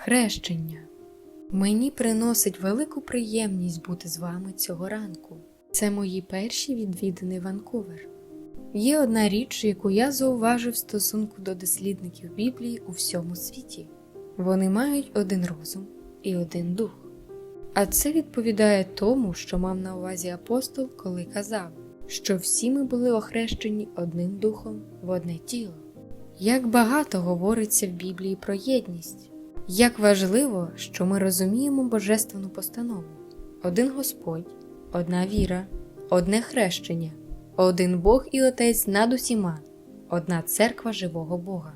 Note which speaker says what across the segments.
Speaker 1: Хрещення. Мені приносить велику приємність бути з вами цього ранку. Це мої перші відвідини Ванкувер. Є одна річ, яку я зауважив в стосунку до дослідників Біблії у всьому світі. Вони мають один розум і один дух. А це відповідає тому, що мав на увазі апостол, коли казав, що всі ми були охрещені одним духом в одне тіло. Як багато говориться в Біблії про єдність, як важливо, що ми розуміємо божественну постанову: один Господь, одна віра, одне хрещення, один Бог і Отець над усіма, одна церква живого Бога.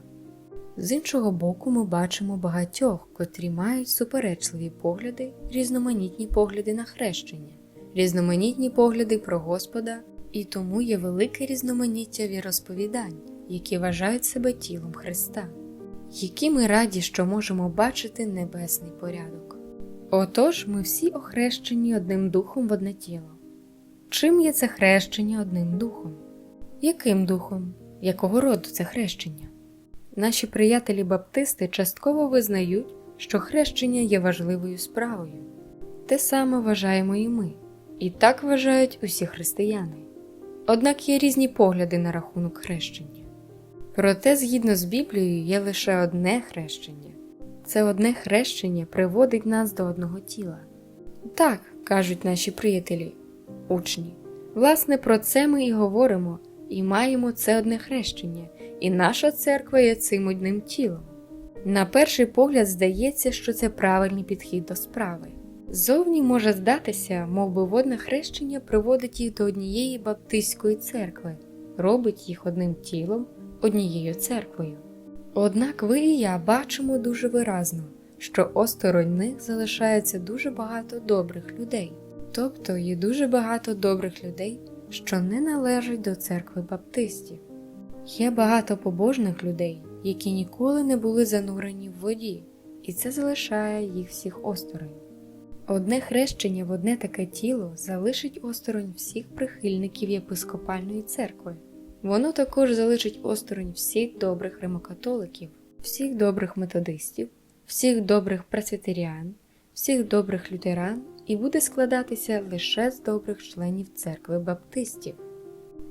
Speaker 1: З іншого боку, ми бачимо багатьох, котрі мають суперечливі погляди, різноманітні погляди на хрещення, різноманітні погляди про Господа, і тому є велике різноманіття віросповідань, які вважають себе тілом Христа, які ми раді, що можемо бачити небесний порядок. Отож, ми всі охрещені одним духом в одне тіло. Чим є це хрещення одним духом? Яким духом? Якого роду це хрещення? Наші приятелі баптисти частково визнають, що хрещення є важливою справою. Те саме вважаємо і ми, і так вважають усі християни. Однак є різні погляди на рахунок хрещення. Проте, згідно з Біблією, є лише одне хрещення. Це одне хрещення приводить нас до одного тіла. Так, кажуть наші приятелі, учні. Власне, про це ми і говоримо, і маємо це одне хрещення, і наша церква є цим одним тілом. На перший погляд здається, що це правильний підхід до справи. Зовні може здатися, мов би водне хрещення приводить їх до однієї баптистської церкви, робить їх одним тілом, однією церквою. Однак ви і я бачимо дуже виразно, що осторонь них залишається дуже багато добрих людей, тобто є дуже багато добрих людей, що не належать до церкви баптистів. Є багато побожних людей, які ніколи не були занурені в воді, і це залишає їх всіх осторонь. Одне хрещення в одне таке тіло залишить осторонь всіх прихильників єпископальної церкви. Воно також залишить осторонь всіх добрих римокатоликів, всіх добрих методистів, всіх добрих пресвітеріан, всіх добрих лютеран і буде складатися лише з добрих членів церкви баптистів.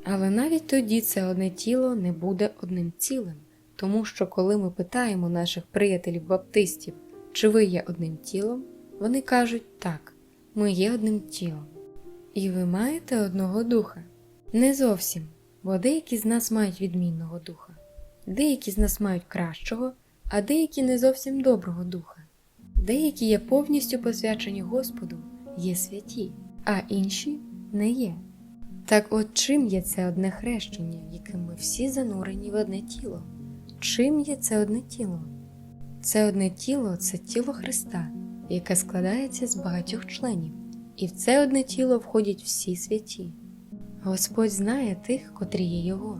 Speaker 1: Але навіть тоді це одне тіло не буде одним цілим, тому що коли ми питаємо наших приятелів баптистів, чи ви є одним тілом, вони кажуть так, ми є одним тілом. І ви маєте одного духа? Не зовсім, бо деякі з нас мають відмінного духа, деякі з нас мають кращого, а деякі не зовсім доброго духа. Деякі є повністю посвячені Господу, є святі, а інші не є. Так от чим є це одне хрещення, яким ми всі занурені в одне тіло? Чим є це одне тіло? Це одне тіло це тіло Христа, яке складається з багатьох членів, і в це одне тіло входять всі святі. Господь знає тих, котрі є Його.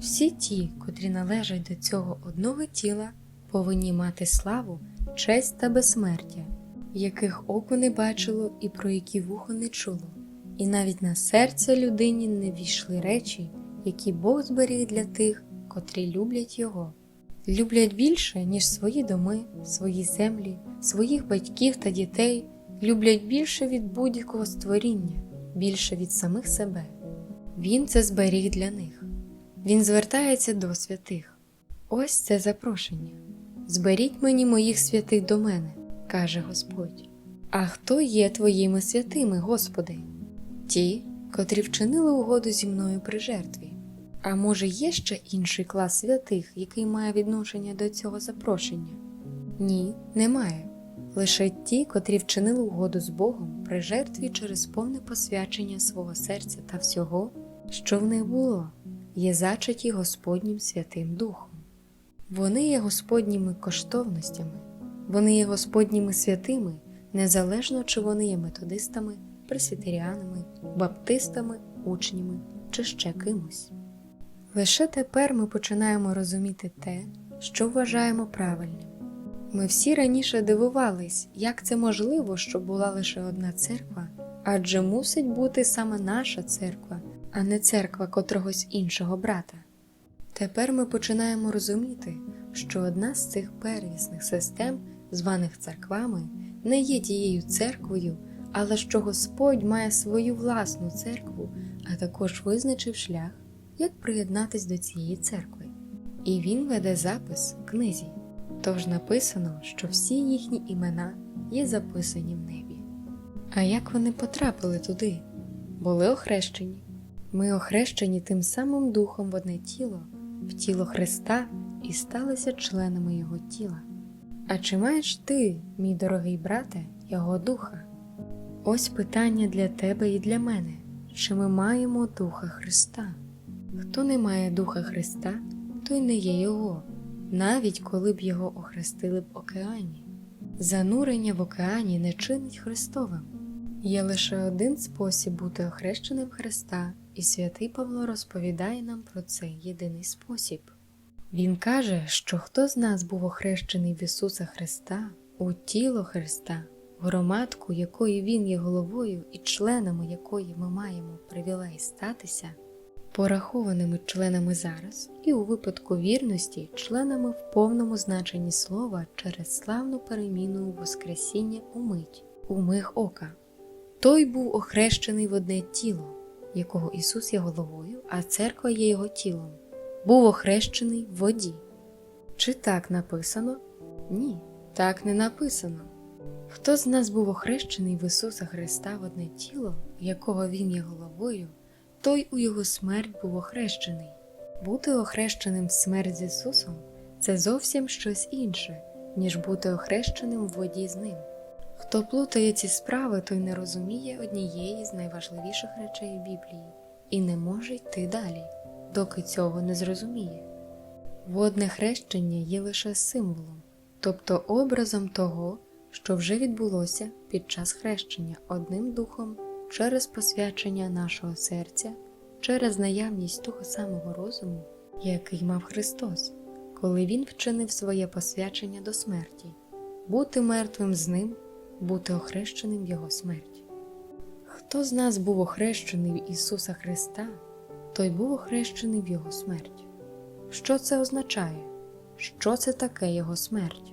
Speaker 1: Всі ті, котрі належать до цього одного тіла, повинні мати славу, честь та безсмертя, яких око не бачило і про які вухо не чуло, і навіть на серце людині не війшли речі, які Бог зберіг для тих, котрі люблять Його. Люблять більше, ніж свої доми, свої землі, своїх батьків та дітей, люблять більше від будь-якого створіння, більше від самих себе. Він це зберіг для них. Він звертається до святих. Ось це запрошення. Зберіть мені моїх святих до мене, каже Господь. А хто є твоїми святими, Господи? Ті, котрі вчинили угоду зі мною при жертві. А може, є ще інший клас святих, який має відношення до цього запрошення? Ні, немає. Лише ті, котрі вчинили угоду з Богом при жертві через повне посвячення свого серця та всього, що в них було, є зачаті Господнім Святим Духом. Вони є Господніми коштовностями, вони є Господніми святими, незалежно чи вони є методистами, пресвітеріанами, баптистами, учнями чи ще кимось. Лише тепер ми починаємо розуміти те, що вважаємо правильним. Ми всі раніше дивувались, як це можливо, щоб була лише одна церква, адже мусить бути саме наша церква, а не церква котрогось іншого брата. Тепер ми починаємо розуміти, що одна з цих первісних систем званих церквами, не є тією церквою, але що Господь має свою власну церкву, а також визначив шлях, як приєднатись до цієї церкви. І він веде запис в книзі. Тож написано, що всі їхні імена є записані в небі. А як вони потрапили туди? Були охрещені. Ми охрещені тим самим духом в одне тіло, в тіло Христа і сталися членами Його тіла. А чи маєш ти, мій дорогий брате, Його духа? Ось питання для тебе і для мене: чи ми маємо Духа Христа? Хто не має Духа Христа, той не є Його, навіть коли б його охрестили в океані. Занурення в океані не чинить Христовим. Є лише один спосіб бути охрещеним Христа, і святий Павло розповідає нам про цей єдиний спосіб. Він каже, що хто з нас був охрещений в Ісуса Христа, у тіло Христа, громадку, якої Він є головою і членами якої ми маємо привілей статися, порахованими членами зараз, і у випадку вірності членами в повному значенні слова через славну переміну Воскресіння у мить, у миг ока. Той був охрещений в одне тіло, якого Ісус є головою, а церква є його тілом, був охрещений в воді. Чи так написано? Ні, так не написано. Хто з нас був охрещений в Ісуса Христа в одне тіло, якого Він є головою, той у Його смерть був охрещений. Бути охрещеним в смерть з Ісусом це зовсім щось інше, ніж бути охрещеним в воді з Ним. Хто плутає ці справи, той не розуміє однієї з найважливіших речей Біблії і не може йти далі, доки цього не зрозуміє. Водне хрещення є лише символом, тобто образом того, що вже відбулося під час хрещення одним духом через посвячення нашого серця, через наявність того самого розуму, який мав Христос, коли Він вчинив своє посвячення до смерті, бути мертвим з ним, бути охрещеним в Його смерть. Хто з нас був охрещений в Ісуса Христа, той був охрещений в Його смерть. Що це означає? Що це таке Його смерть?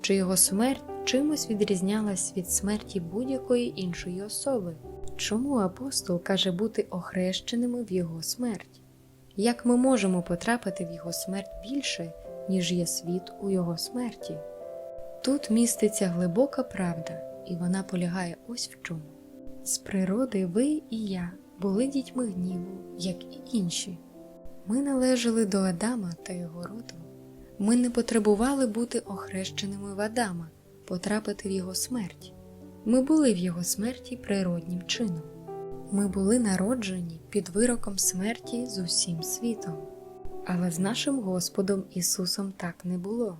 Speaker 1: Чи Його смерть чимось відрізнялась від смерті будь-якої іншої особи? Чому апостол каже бути охрещеними в Його смерть? Як ми можемо потрапити в Його смерть більше, ніж є світ у Його смерті? Тут міститься глибока правда, і вона полягає ось в чому. З природи ви і я були дітьми гніву, як і інші. Ми належали до Адама та його роду. Ми не потребували бути охрещеними в Адама, потрапити в його смерть. Ми були в його смерті природнім чином. Ми були народжені під вироком смерті з усім світом. Але з нашим Господом Ісусом так не було.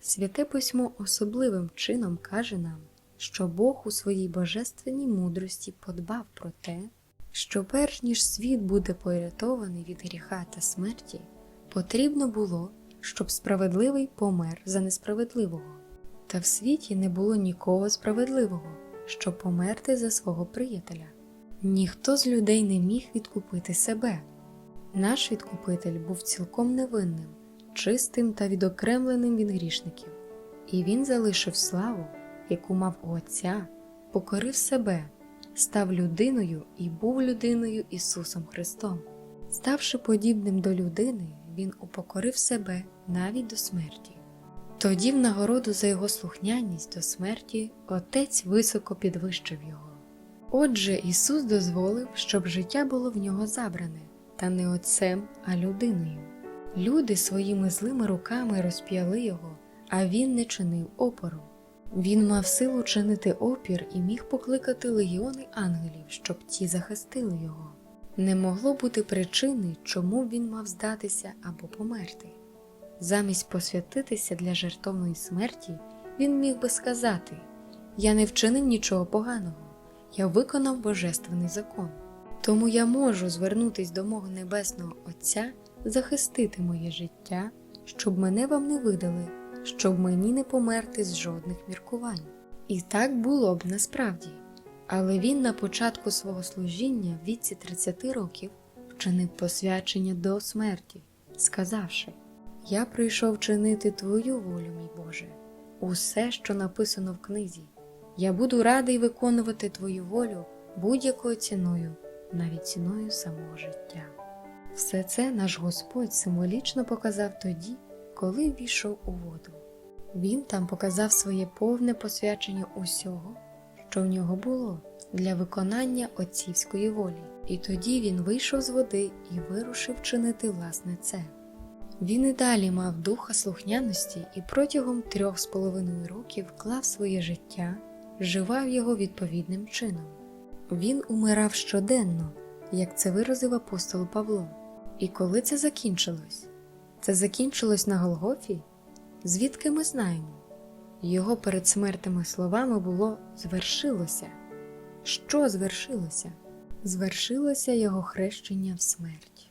Speaker 1: Святе письмо особливим чином каже нам, що Бог у своїй божественній мудрості подбав про те, що перш ніж світ буде порятований від гріха та смерті, потрібно було, щоб справедливий помер за несправедливого. Та в світі не було нікого справедливого, щоб померти за свого приятеля. Ніхто з людей не міг відкупити себе. Наш відкупитель був цілком невинним, чистим та відокремленим від грішників, і він залишив славу, яку мав у Отця, покорив себе, став людиною і був людиною Ісусом Христом. Ставши подібним до людини, Він упокорив себе навіть до смерті. Тоді, в нагороду за його слухняність до смерті, Отець високо підвищив його. Отже, Ісус дозволив, щоб життя було в нього забране, та не Отцем, а людиною. Люди своїми злими руками розп'яли його, а він не чинив опору. Він мав силу чинити опір і міг покликати легіони ангелів, щоб ті захистили його. Не могло бути причини, чому він мав здатися або померти. Замість посвятитися для жертовної смерті, він міг би сказати: Я не вчинив нічого поганого, я виконав божественний закон. Тому я можу звернутись до мого небесного Отця, захистити моє життя, щоб мене вам не видали, щоб мені не померти з жодних міркувань. І так було б насправді. Але він на початку свого служіння в віці 30 років вчинив посвячення до смерті, сказавши: Я прийшов чинити Твою волю, мій Боже. усе, що написано в книзі. Я буду радий виконувати твою волю будь-якою ціною, навіть ціною самого життя. Все це наш Господь символічно показав тоді, коли війшов у воду. Він там показав своє повне посвячення усього, що в нього було для виконання отцівської волі, і тоді він вийшов з води і вирушив чинити власне це. Він і далі мав духа слухняності і протягом трьох з половиною років клав своє життя, вживав його відповідним чином. Він умирав щоденно, як це виразив апостол Павло. І коли це закінчилось? Це закінчилось на Голгофі? Звідки ми знаємо? Його передсмертними словами було звершилося. Що звершилося? Звершилося його хрещення в смерть.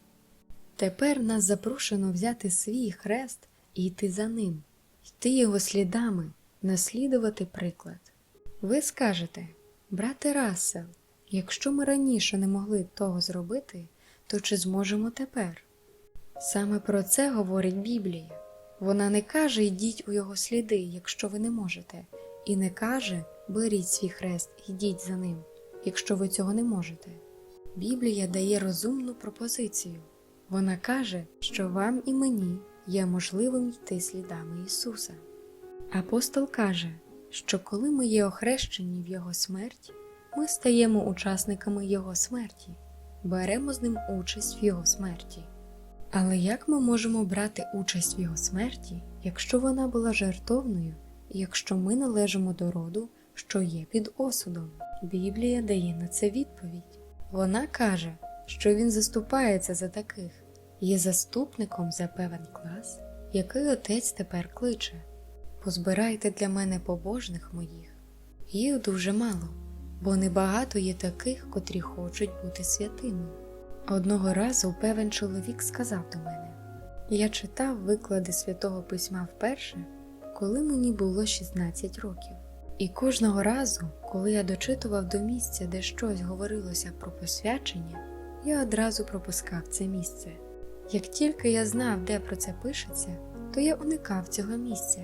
Speaker 1: Тепер нас запрошено взяти свій хрест і йти за ним, йти його слідами, наслідувати приклад. Ви скажете, брате Рассел, якщо ми раніше не могли того зробити, то чи зможемо тепер? Саме про це говорить Біблія. Вона не каже йдіть у його сліди, якщо ви не можете, і не каже беріть свій хрест йдіть за ним, якщо ви цього не можете. Біблія дає розумну пропозицію. Вона каже, що вам і мені є можливим йти слідами Ісуса. Апостол каже, що коли ми є охрещені в Його смерті, ми стаємо учасниками Його смерті, беремо з ним участь в Його смерті. Але як ми можемо брати участь в Його смерті, якщо вона була жертовною, якщо ми належимо до роду, що є під осудом? Біблія дає на це відповідь. Вона каже, що він заступається за таких, є заступником за певен клас, який отець тепер кличе. Позбирайте для мене побожних моїх. Їх дуже мало, бо небагато є таких, котрі хочуть бути святими. Одного разу певен чоловік сказав до мене: Я читав виклади святого письма вперше, коли мені було 16 років. І кожного разу, коли я дочитував до місця, де щось говорилося про посвячення, я одразу пропускав це місце. Як тільки я знав, де про це пишеться, то я уникав цього місця.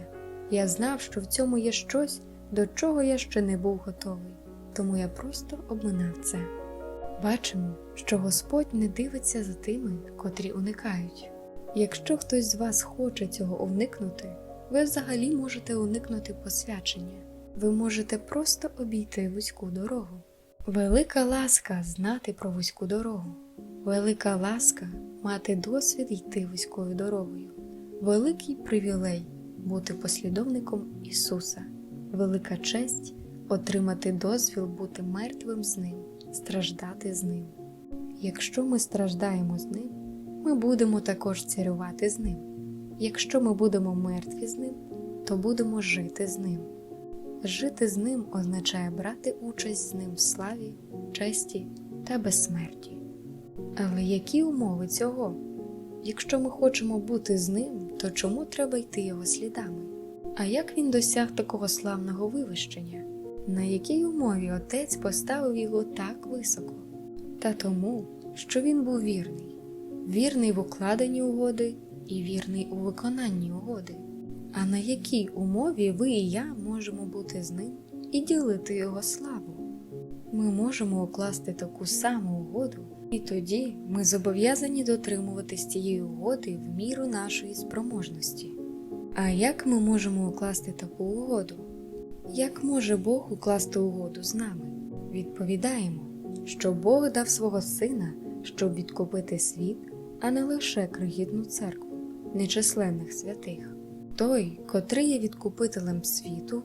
Speaker 1: Я знав, що в цьому є щось, до чого я ще не був готовий, тому я просто обминав це. Бачимо, що Господь не дивиться за тими, котрі уникають. Якщо хтось з вас хоче цього уникнути, ви взагалі можете уникнути посвячення, ви можете просто обійти вузьку дорогу. Велика ласка знати про вузьку дорогу, велика ласка мати досвід йти вузькою дорогою, великий привілей бути послідовником Ісуса, велика честь отримати дозвіл бути мертвим з Ним, страждати з Ним. Якщо ми страждаємо з Ним, ми будемо також царювати з Ним. Якщо ми будемо мертві з Ним, то будемо жити з Ним. Жити з Ним означає брати участь з Ним в славі, честі та безсмерті. Але які умови цього? Якщо ми хочемо бути з ним, то чому треба йти його слідами? А як він досяг такого славного вивищення? На якій умові отець поставив його так високо? Та тому, що він був вірний, вірний в укладенні угоди і вірний у виконанні угоди. А на якій умові ви і я можемо бути з ним і ділити його славу? Ми можемо укласти таку саму угоду, і тоді ми зобов'язані дотримуватись цієї угоди в міру нашої спроможності. А як ми можемо укласти таку угоду? Як може Бог укласти угоду з нами? Відповідаємо, що Бог дав свого Сина, щоб відкупити світ, а не лише крихітну церкву, нечисленних святих. Той, котрий є відкупителем світу,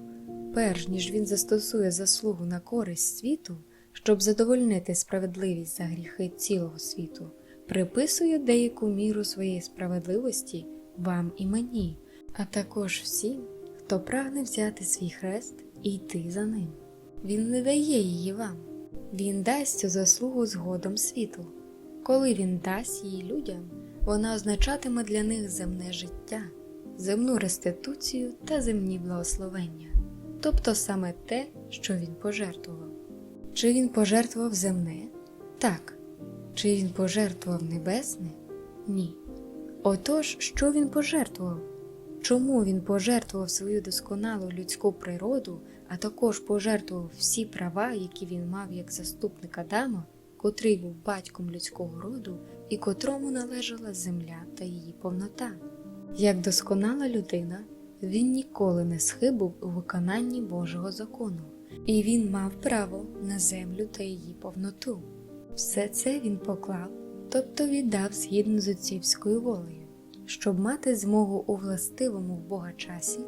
Speaker 1: перш ніж він застосує заслугу на користь світу, щоб задовольнити справедливість за гріхи цілого світу, приписує деяку міру своєї справедливості вам і мені, а також всім, хто прагне взяти свій хрест і йти за ним. Він не дає її вам, він дасть цю заслугу згодом світу. Коли він дасть її людям, вона означатиме для них земне життя, земну реституцію та земні благословення, тобто саме те, що він пожертвував. Чи він пожертвував земне? Так. Чи він пожертвував небесне? Ні. Отож, що він пожертвував? Чому він пожертвував свою досконалу людську природу, а також пожертвував всі права, які він мав як заступник Адама, котрий був батьком людського роду і котрому належала земля та її повнота. Як досконала людина, він ніколи не схибив у виконанні Божого закону, і він мав право на землю та її повноту. Все це він поклав, тобто віддав згідно з отцівською волею, щоб мати змогу у властивому в Бога часі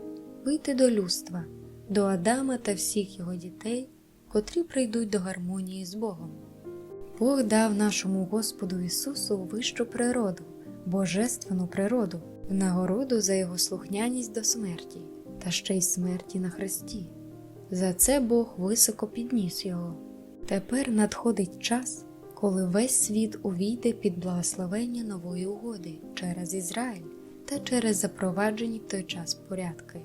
Speaker 1: вийти до людства, до Адама та всіх його дітей, котрі прийдуть до гармонії з Богом. Бог дав нашому Господу Ісусу вищу природу, божественну природу, в нагороду за його слухняність до смерті та ще й смерті на хресті. За це Бог високо підніс його. Тепер надходить час, коли весь світ увійде під благословення нової угоди через Ізраїль та через запроваджені в той час порядки.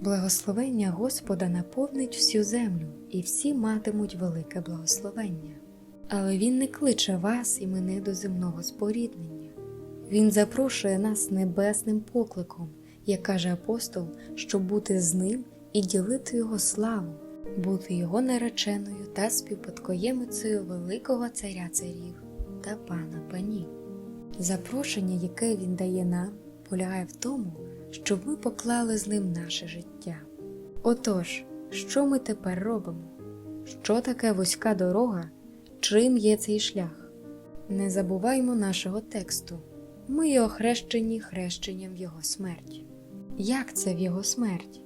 Speaker 1: Благословення Господа наповнить всю землю, і всі матимуть велике благословення. Але Він не кличе вас і мене до земного споріднення. Він запрошує нас небесним покликом, як каже апостол, щоб бути з ним і ділити його славу, бути його нареченою та співпадкоємицею великого царя царів та пана панів. Запрошення, яке він дає нам, полягає в тому, щоб ми поклали з ним наше життя. Отож, що ми тепер робимо? Що таке вузька дорога? Чим є цей шлях? Не забуваймо нашого тексту. Ми є охрещені хрещенням Його смерть. Як це в Його смерть?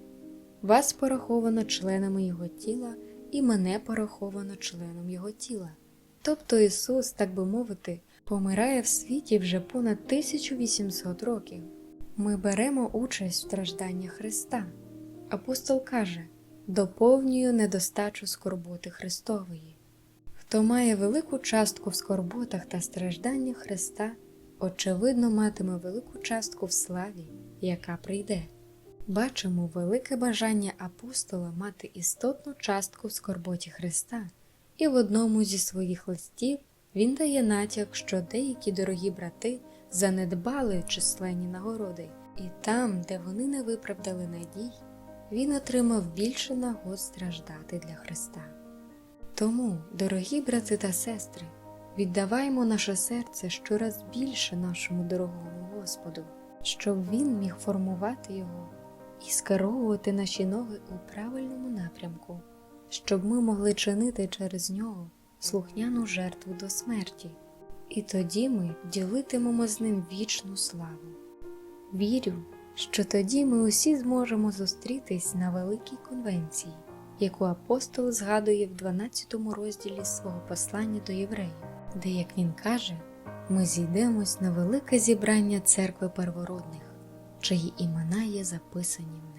Speaker 1: Вас пораховано членами Його тіла, і мене пораховано членом Його тіла. Тобто Ісус, так би мовити, помирає в світі вже понад 1800 років. Ми беремо участь в стражданнях Христа. Апостол каже: доповнюю недостачу скорботи Христової. Хто має велику частку в скорботах та стражданнях Христа, очевидно, матиме велику частку в славі, яка прийде. Бачимо велике бажання апостола мати істотну частку в скорботі Христа, і в одному зі своїх листів він дає натяк, що деякі дорогі брати занедбали численні нагороди, і там, де вони не виправдали надій, він отримав більше нагод страждати для Христа. Тому, дорогі брати та сестри, віддаваймо наше серце щораз більше нашому дорогому Господу, щоб Він міг формувати його і скеровувати наші ноги у правильному напрямку, щоб ми могли чинити через нього слухняну жертву до смерті, і тоді ми ділитимемо з ним вічну славу. Вірю, що тоді ми усі зможемо зустрітись на великій конвенції, яку апостол згадує в 12 розділі свого послання до євреїв, де, як він каже, ми зійдемось на велике зібрання церкви первородних, чиї імена є записані.